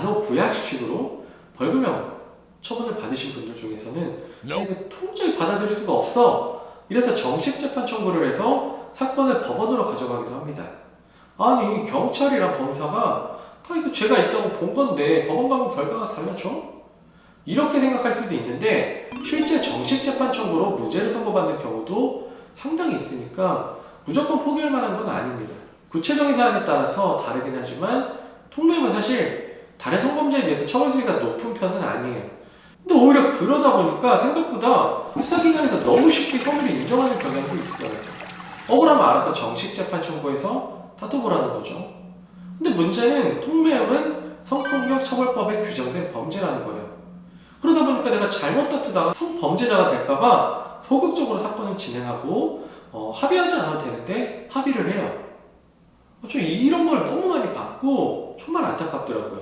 단호구약식으로 벌금형 처분을 받으신 분들 중에서는 아, 이거 도저히 받아들일 수가 없어. 이래서 정식 재판 청구를 해서 사건을 법원으로 가져가기도 합니다. 아니 경찰이랑 검사가 다 이거 죄가 있다고 본 건데 법원 가면 결과가 달라져? 이렇게 생각할 수도 있는데 실제 정식 재판 청구로 무죄를 선고받는 경우도 상당히 있으니까 무조건 포기할 만한 건 아닙니다. 구체적인 사안에 따라서 다르긴 하지만 통매임은 사실 다른 성범죄에 비해서 처벌 수위가 높은 편은 아니에요. 근데 오히려 그러다 보니까 생각보다 수사기관에서 너무 쉽게 혐의를 인정하는 경향도 있어요. 억울하면 알아서 정식 재판 청구해서 다퉈보라는 거죠. 근데 문제는 통매음은 성폭력 처벌법에 규정된 범죄라는 거예요. 그러다 보니까 내가 잘못 다투다가 성범죄자가 될까봐 소극적으로 사건을 진행하고 어, 합의하지 않아도 되는데 합의를 해요. 어, 저 이런 걸 너무 많이 봤고 정말 안타깝더라고요.